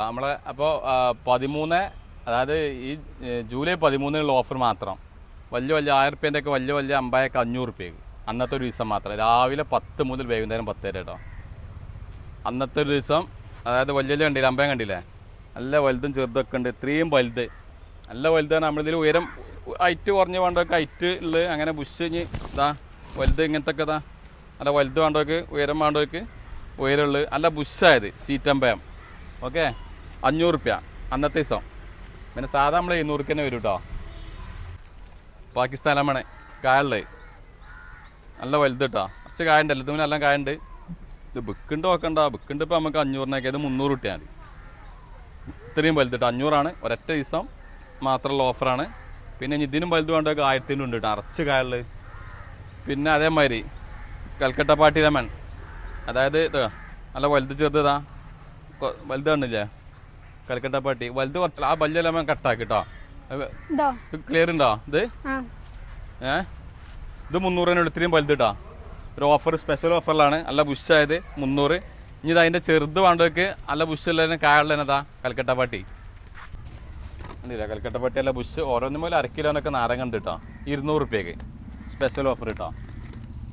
നമ്മളെ അപ്പോൾ പതിമൂന്ന് അതായത് ഈ ജൂലൈ പതിമൂന്നിനുള്ള ഓഫർ മാത്രം. വലിയ വലിയ ആയിരം റുപ്യേന്റെ ഒക്കെ വലിയ വലിയ അമ്പായൊക്കെ അഞ്ഞൂറ് റുപ്യക്ക് അന്നത്തെ ഒരു ദിവസം മാത്രം. രാവിലെ പത്ത് മുതൽ വൈകുന്നേരം പത്ത് വരെ കേട്ടോ അന്നത്തെ ഒരു ദിവസം അതായത് വലിയ വലിയ കണ്ടില്ല അമ്പയം കണ്ടില്ലേ? നല്ല വലുതും ചെറുതൊക്കെ ഉണ്ട് ഇത്രയും വലുത്. നല്ല വലുതാണ് നമ്മളിതിൽ ഉയരം ഹൈറ്റ് കുറഞ്ഞ് വേണ്ടതൊക്കെ ഹൈറ്റ് ഉള്ളത് അങ്ങനെ ബുഷ് ഇനി ഇതാ വലുത് ഇങ്ങനത്തെ ഒക്കെ ഇതാ. നല്ല വലുത് വേണ്ടവർക്ക് ഉയരം വേണ്ടവർക്ക് ഉയരമുള്ള നല്ല ബുഷായത് സീറ്റമ്പയം. ഓക്കെ? അഞ്ഞൂറ് റുപ്യ. അന്നത്തെ ദിവസം. പിന്നെ സാധാ നമ്മൾ എഴുന്നൂറ് തന്നെ വരും കേട്ടോ പാകിസ്ഥാനാണ് കായുള്ളത് നല്ല വലുത് കേട്ടോ കുറച്ച് കായുണ്ട് എല്ലാത്തിനും നല്ല കായുണ്ട് ഇത് ബുക്കുണ്ട് നോക്കണ്ട. ബുക്കുണ്ട് ഇപ്പോൾ നമുക്ക് അഞ്ഞൂറിനൊക്കെ. ഇത് മുന്നൂറ് കിട്ടിയാൽ മതി. ഇത്രയും വലുത് കേട്ടോ അഞ്ഞൂറാണ്. ഒരൊറ്റ ദിവസം മാത്രമുള്ള ഓഫറാണ്. പിന്നെ ഇതിനും വലുത് വേണ്ടതൊക്കെ ആയിരത്തിനും ഉണ്ട് കേട്ടോ അറച്ച് കായുള്ളത് പിന്നെ അതേമാതിരി കൽക്കട്ട പാട്ടി ലെമൺ അതായത് ഇത് നല്ല വലുത് ചെറുതാ വലുത് കണ്ടില്ലേ കൽക്കട്ട പാട്ടി വലുത് കുറച്ച് ആ വലിയ ലെമൺ കട്ടാക്കി കേട്ടോ ക്ലിയർ ഉണ്ടോ ഇത്? ഏ? ഇത് മുന്നൂറിന് ഇത്രയും വലുത് കേട്ടോ ഒരു ഓഫർ സ്പെഷ്യൽ ഓഫറിലാണ് നല്ല ബുഷായത് മുന്നൂറ്. ഇനി ഇത് അതിന്റെ ചെറുത് വേണ്ടവർക്ക് നല്ല ബുഷുള്ളതിന് കായുള്ളതിനതാ കൽക്കട്ട പാട്ടി കണ്ടില്ല? കൽക്കട്ട പാട്ടി അല്ല ബുഷ് ഓരോന്നും പോലെ അര കിലോനൊക്കെ നാരങ്ങ ഉണ്ട് കേട്ടോ ഇരുന്നൂറ് റുപ്യക്ക് സ്പെഷ്യൽ ഓഫർ കേട്ടോ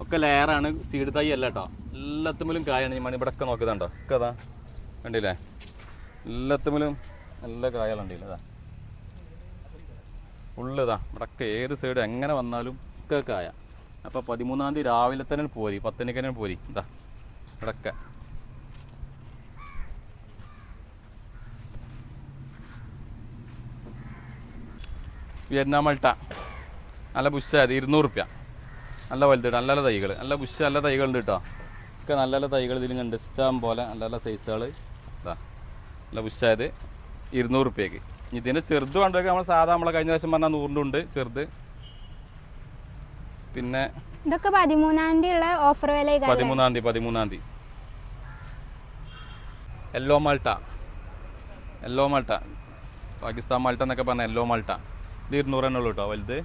ഒക്കെ ലെയറാണ് സീഡ് തൈ അല്ല കേട്ടോ എല്ലാത്തുമ്പോഴും കായാണ് ഈ മണി. ഇവിടെ ഒക്കെ നോക്കിയതാണ്ടോ? ഒക്കെ അതാ കണ്ടില്ലേ? എല്ലാത്തുമ്പോഴും നല്ല കായകളുണ്ടല്ലേ അതാ ഉള്ളതാ ഇവിടൊക്കെ ഏത് സൈഡ് എങ്ങനെ വന്നാലും ഒക്കെ കായ. അപ്പോൾ പതിമൂന്നാം തീയതി രാവിലെ തന്നെ പോരി. പത്തനിക്ക് തന്നെ പോരി. ഇതാ. ഇവിടൊക്കെ. Vietnam Malta. നല്ല ബുഷായത് ഇരുന്നൂറ് റുപ്യ. നല്ല വലുത് നല്ല നല്ല തൈകൾ നല്ല ബുഷ് നല്ല തൈകളുണ്ട് കേട്ടോ ഒക്കെ നല്ല നല്ല തൈകൾ ഇതിലും കണ്ട് ഇഷ്ടം പോലെ നല്ല നല്ല സൈസുകൾ ഇതാ നല്ല ബുഷായത് ഇരുന്നൂറ് റുപ്യക്ക് ഇതിന്റെ ചെറുത് വേണ്ടതൊക്കെ നമ്മൾ സാധാ നമ്മളെ കഴിഞ്ഞ പ്രാവശ്യം പറഞ്ഞാൽ നൂറിന്റെ ഉണ്ട് ചെറുത്. പിന്നെ ഇതൊക്കെ പതിമൂന്നാം തീയതി ഉള്ള ഓഫർ വില പതിമൂന്നാം തീയതി പതിമൂന്നാം തീയതി. Yellow Malta yellow Malta Pakistan Malta എന്നൊക്കെ പറഞ്ഞ യെല്ലോ മാൾട്ട ഇത് ഇരുന്നൂറ് തന്നെ ഉള്ളൂ കേട്ടോ വലുത്.